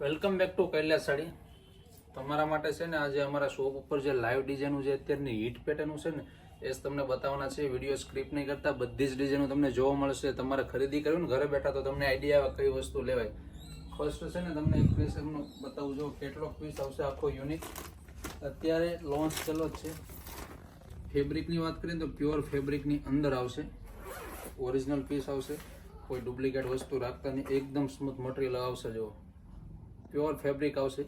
Welcome back to Kailash sari તમારા માટે છે ને આજે અમારા શોપ ઉપર જે લાઈવ ડિઝાઇનનું જે અત્યારની હિટ પેટર્નનું છે ને, એ જ તમને બતાવવાના છે. વીડિયો સ્ક્રિપ્ટ નહીં કરતા, બધી જ ડિઝાઇનો તમને જોવા મળશે. તમારે ખરીદી કરવી ને, ઘરે બેઠા તો તમને આઈડિયા આવે કઈ વસ્તુ લેવાય. ફર્સ્ટ છે ને તમને એક પીસ એમનો બતાવું જો કેટલોક પીસ આવશે આખો યુનિક અત્યારે લોન્ચ થયેલો જ છે. ફેબ્રિકની વાત કરીએ તો પ્યોર ફેબ્રિકની અંદર આવશે. ઓરિજિનલ પીસ આવશે. કોઈ ડુપ્લિકેટ વસ્તુ રાખતા નહીં. એકદમ સ્મૂથ મટીરિયલ આવશે જો પ્યોર ફેબ્રિક આવશે.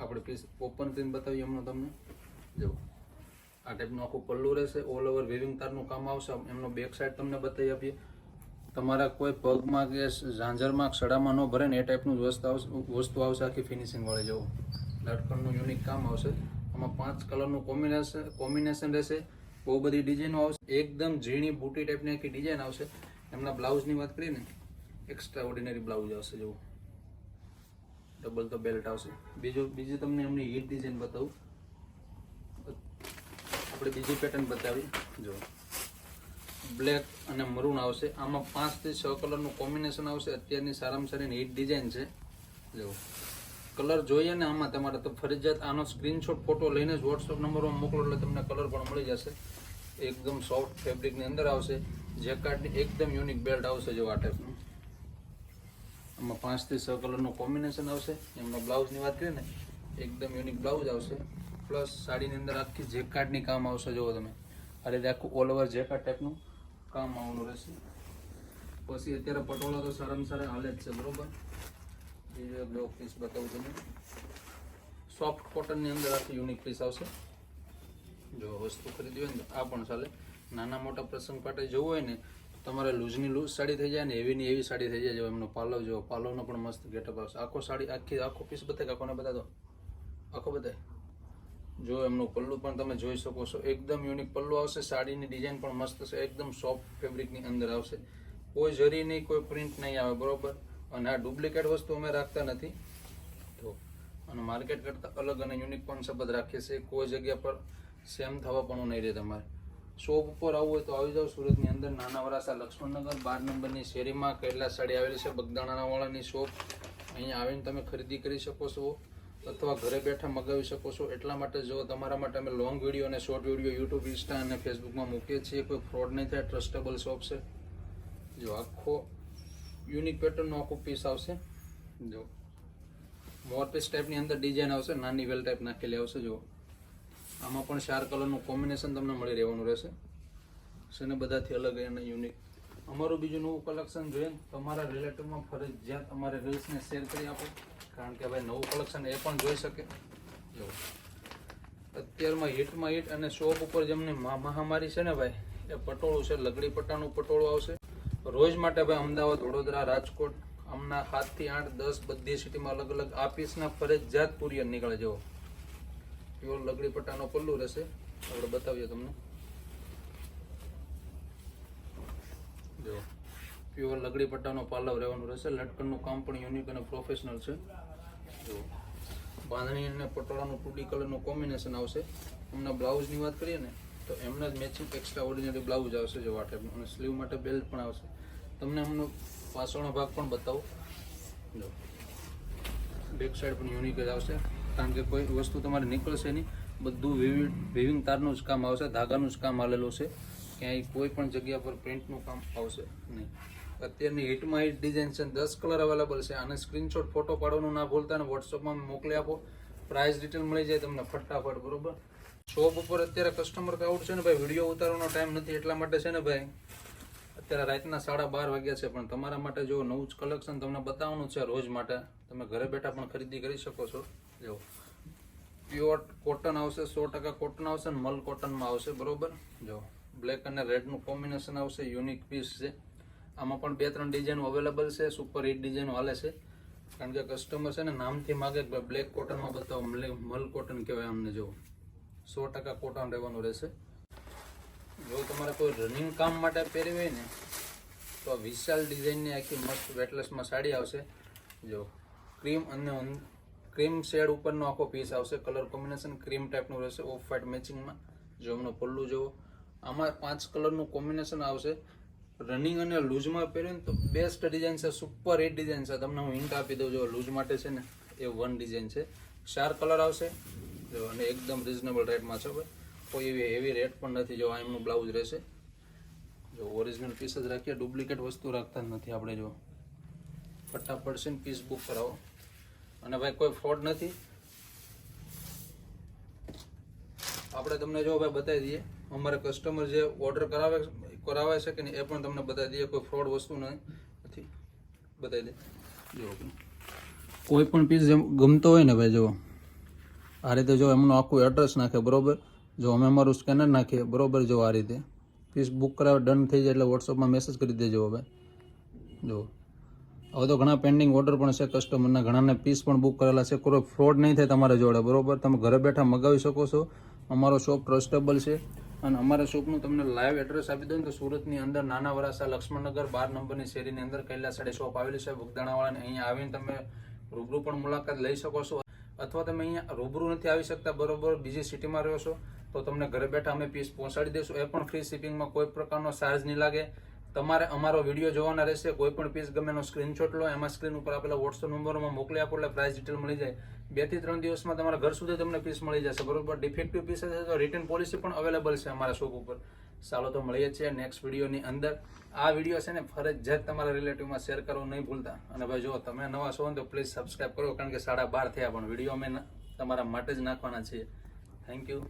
આપણે પીસ ઓપન કરીને બતાવીએ એમનો તમને. જો, આ ટાઈપનું આખું પલ્લું રહેશે. ઓલ ઓવર વિવિંગ તારનું કામ આવશે. એમનો બેક સાઈડ તમને બતાવી આપીએ. તમારા કોઈ પગમાં કે ઝાંઝરમાં, સડામાં ન ભરે ને એ ટાઈપનું જ વસ્તુ આવશે વસ્તુ આવશે આખી ફિનિશિંગવાળી જેવું લટકણનું યુનિક કામ આવશે. આમાં પાંચ કલરનું કોમ્બિનેશન કોમ્બિનેશન રહેશે. બહુ બધી ડિઝાઇનો આવશે. એકદમ ઝીણી બુટી ટાઈપની આખી ડિઝાઇન આવશે. એમના બ્લાઉઝની વાત કરીએ ને એક્સ્ટ્રા ઓર્ડિનરી બ્લાઉઝ આવશે જેવું ડબલ તો બેલ્ટ આવશે. બીજું, બીજી તમને એમની હીટ ડિઝાઇન બતાવું. આપણે બીજી પેટર્ન બતાવી. જો. બ્લેક અને મરૂન આવશે. આમાં પાંચથી છ કલરનું કોમ્બિનેશન આવશે. અત્યારની સારામાં સારી હીટ ડિઝાઇન છે. જો. કલર જોઈએ ને આમાં તમારે તો ફરજિયાત આનો સ્ક્રીનશોટ ફોટો લઈને જ વોટ્સઅપ નંબરમાં મોકલો એટલે તમને કલર પણ મળી જશે. એકદમ સોફ્ટ ફેબ્રિકની અંદર આવશે. જેકાર્ડની એકદમ યુનિક બેલ્ટ આવશે જો આ ટાઈપનું આમાં પાંચથી છ કલરનું કોમ્બિનેશન આવશે. એમનો બ્લાઉઝની વાત કરીએ ને, એકદમ યુનિક બ્લાઉઝ આવશે. પ્લસ સાડીની અંદર આખી જેકાર્ડની કામ આવશે, જુઓ તમે. આ રીતે આખું ઓલ ઓવર જેકાર્ડ ટાઈપનું કામ આવવાનું રહેશે. પછી અત્યારે પટોળા તો સારામાં સારા હાલે જ છે, બરોબર? બીજો બ્લોક પીસ બતાવું તમને. સોફ્ટ કોટનની અંદર આખી યુનિક પીસ આવશે. જો વસ્તુ ખરીદી હોય ને આ પણ ચાલે. નાના મોટા પ્રસંગ માટે જવું હોય ને તમારે લૂઝની લૂઝ સાડી થઈ જાય ને એવીની એવી સાડી થઈ જાય, જો એમનો પાલવ, જો પાલવનો પણ મસ્ત ગેટઅપ આવશે. આખો સાડી, આખી, આખો પીસ બતાય આખોને બતા દો આખો બતાય. જો એમનું પલ્લું પણ તમે જોઈ શકો છો. એકદમ યુનિક પલ્લું આવશે. સાડીની ડિઝાઇન પણ મસ્ત છે. એકદમ સોફ્ટ ફેબ્રિકની અંદર આવશે. કોઈ જરી નહીં, કોઈ પ્રિન્ટ નહીં આવે, બરોબર? અને આ ડુપ્લિકેટ વસ્તુ અમે રાખતા નથી. તો અને માર્કેટ કરતાં અલગ અને યુનિક કોન્સેપ્ટ જ રાખીએ છીએ. કોઈ જગ્યા પર સેમ થવા પણ નહીં રહે તમારે. શોપ ઉપર આવવું હોય તો આવી જાઓ સુરતની અંદર. નાના વરાસા લક્ષ્મણનગર, બાર નંબરની શેરીમાં કેટલા સાડી આવેલી છે, બગદાણાવાળાની શોપ. અહીંયા આવીને તમે ખરીદી કરી શકો છો અથવા ઘરે બેઠા મગાવી શકો છો. એટલા માટે જો તમારા માટે અમે લોંગ વીડિયો અને શોર્ટ વીડિયો યુટ્યુબ ઇન્સ્ટા અને ફેસબુકમાં મૂકીએ છીએ, કોઈ ફ્રોડ નહીં થાય ટ્રસ્ટેબલ શોપ છે. જો આખો યુનિક પેટર્નનો આખો પીસ આવશે. જો મોર પીસ ટાઈપની અંદર ડિઝાઇન આવશે, નાની વેલ ટાઈપ નાખેલી આવશે, જો. આમાં પણ ચાર કલરનું કોમ્બિનેશન તમને મળી રહેવાનું રહેશે. છે બધાથી અલગ અને યુનિક અમારું બીજું નવું કલેક્શન જોઈએ તમારા રિલેટિવમાં ફરજિયાત અમારે રીલ્સને શેર કરી આપો. કારણ કે ભાઈ નવું કલેક્શન એ પણ જોઈ શકે. અત્યારમાં હિટમાં હિટ અને શોપ ઉપર જેમની મહા- મહામારી છે ને ભાઈ, એ પટોળું છે, લગડી પટ્ટાનું પટોળું આવશે. રોજ માટે ભાઈ અમદાવાદ, વડોદરા, રાજકોટ હમણાં સાતથી આઠ, દસ બધી સિટીમાં અલગ અલગ આ પીસના ફરજિયાત કુરિયર નીકળે જેવો પ્યોર લગડી પટ્ટાનો પલ્લુ રહેશે. આપણે બતાવીએ તમને. જો પ્યોર લગડી પટ્ટાનો પાલવ રહેવાનું રહેશે. લટકનનું કામ પણ યુનિક અને પ્રોફેશનલ છે. જો, બાંધણી અને પટોળાનું ટુ કલરનું કોમ્બિનેશન આવશે. એમના બ્લાઉઝની વાત કરીએ ને, તો એમના જ મેચિંગ એક્સ્ટ્રા ઓર્ડિનરી બ્લાઉઝ આવશે જો વાટે. અને સ્લીવ માટે બેલ્ટ પણ આવશે. તમને એમનો પાછળનો ભાગ પણ બતાવો. જો બેક સાઈડ પણ યુનિક જ આવશે. કારણ કે કોઈ વસ્તુ તમારે નીકળશે નહીં. બધું વિવિધ વિવિંગ તારનું જ કામ આવશે, ધાગાનું જ કામ આવેલું છે. ક્યાંય કોઈ પણ જગ્યા પર પ્રિન્ટનું કામ આવશે નહીં. અત્યારની હિટમાં હિટ ડિઝાઇન છે દસ કલર અવેલેબલ છે. અને સ્ક્રીનશોટ ફોટો પાડવાનું ના ભૂલતા અને વોટ્સઅપમાં મોકલી આપો. પ્રાઇસ ડિટેલ મળી જાય તમને ફટાફટ, બરોબર? શોપ ઉપર અત્યારે કસ્ટમર ક્રાઉડ છે ને ભાઈ વીડિયો ઉતારવાનો ટાઈમ નથી એટલા માટે છે ને ભાઈ. અત્યારે રાતના સાડા બાર વાગ્યા છે, પણ તમારા માટે જો નવું જ કલેક્શન તમને બતાવવાનું છે રોજ માટે, તમે ઘરે બેઠા પણ ખરીદી કરી શકો છો. જો પ્યોર કોટન આવશે, સો ટકા કોટન આવશે અને મલ કોટનમાં આવશે, બરોબર? જો બ્લેક અને રેડનું કોમ્બિનેશન આવશે યુનિક પીસ છે. આમાં પણ બે ત્રણ ડિઝાઇન અવેલેબલ છે સુપર હિટ ડિઝાઇન હાલે છે. કારણ કે કસ્ટમર છે ને નામથી માગે કે બ્લેક કોટનમાં બતાવો મલ કોટન કહેવાય અમને જો. સો ટકા કોટન રહેવાનું રહેશે. જો તમારે કોઈ રનિંગ કામ માટે પહેરવી હોય ને, તો વિશાલ ડિઝાઇનની આખી મસ્ત વેટલેસમાં સાડી આવશે. જો ક્રીમ અને ક્રીમ શેડ ઉપરનો આખો પીસ આવશે. કલર કોમ્બિનેશન ક્રીમ ટાઈપનું રહેશે. ઓફ વાઇટ મેચિંગમાં જો એમનો પલ્લું જુઓ આમાં પાંચ કલરનું કોમ્બિનેશન આવશે. રનિંગ અને લૂઝમાં પહેર્યું તો બેસ્ટ ડિઝાઇન છે સુપર હિટ ડિઝાઇન છે. તમને હું હિન્ટ આપી દઉં, જો લૂઝ માટે છે ને, એ વન ડિઝાઇન છે. ચાર કલર આવશે. જો અને એકદમ રિઝનેબલ રેટમાં છે ભાઈ. કોઈ એવી હેવી રેટ પણ નથી. જો આ એમનું બ્લાઉઝ રહેશે. જો ઓરિજિનલ પીસ જ રાખીએ. ડુપ્લિકેટ વસ્તુ રાખતા નથી આપણે, જો. ફટાફટ છે પીસ બુક કરાવો. અને ભાઈ કોઈ ફ્રોડ નથી. આપણે તમને જો ભાઈ બતાવી દઈએ, અમારે કસ્ટમર જે ઓર્ડર કરાવે કરાવે છે કે નહીં, એ પણ તમને બતાવી દઈએ, કોઈ ફ્રોડ વસ્તુ નથી. બતાવી દે જો કોઈ પણ પીસ જેમ ગમતો હોય ને ભાઈ જો, આ રીતે જો એમનું આખું એડ્રેસ નાખે, બરાબર? જો અમે અમારું સ્કેનર નાખીએ, બરોબર જો આ રીતે. પીસ બુક કરાવે ડન થઈ જાય એટલે વોટ્સઅપમાં મેસેજ કરી દેજો ભાઈ. જો. હવે તો ઘણા પેન્ડિંગ ઓર્ડર પણ છે કસ્ટમરના ઘણાને પીસ પણ બુક કરેલા છે. કોઈ ફ્રોડ નહીં થાય તમારા જોડે, બરોબર? તમે ઘરે બેઠા મગાવી શકો છો. અમારો શોપ ટ્રસ્ટેબલ છે. અને અમારા શોપનું તમને લાઈવ એડ્રેસ આપી દઉં તો સુરતની અંદર નાના વરાસા લક્ષ્મણનગર બાર નંબરની શેરીની અંદર સાડે શોપ આવેલી છે. બુગદાણાવાળાને અહીંયા આવીને તમે રૂબરૂ પણ મુલાકાત લઈ શકો છો. અથવા તમે અહીંયા રૂબરૂ નથી આવી શકતા, બરોબર? બીજી સિટીમાં રહ્યો છો, તો તમને ઘરે બેઠા અમે પીસ પહોંચાડી દઈશું. એ પણ ફ્રી શિપિંગમાં કોઈ પ્રકારનો ચાર્જ નહીં લાગે. તમારે અમારો વીડિયો જોવાના રહેશે. કોઈ પણ પીસ ગમે એનો સ્ક્રીનશોટ લો. એમાં સ્ક્રીન ઉપર આપેલા વોટ્સઅપ નંબરમાં મોકલી આપો, એટલે પ્રાઇસ ડિટેલ મળી જાય. બેથી ત્રણ દિવસમાં તમારા ઘર સુધી તમને પીસ મળી જશે, બરોબર? ડિફેક્ટિવ પીસ હશે તો રિટર્ન પોલિસી પણ અવેલેબલ છે અમારા શોપ ઉપર. ચાલો તો મળીએ છીએ નેક્સ્ટ વિડીયોની અંદર. આ વીડિયો છે ને ફરજિયાત તમારા રિલેટિવમાં શેર કરવો નહીં ભૂલતા. અને ભાઈ, જો તમે નવા છો તો પ્લીઝ સબસ્ક્રાઇબ કરો, કારણ કે સાડા બાર થયા પણ વીડિયો અમે તમારા માટે જ નાખવાના છીએ. Thank you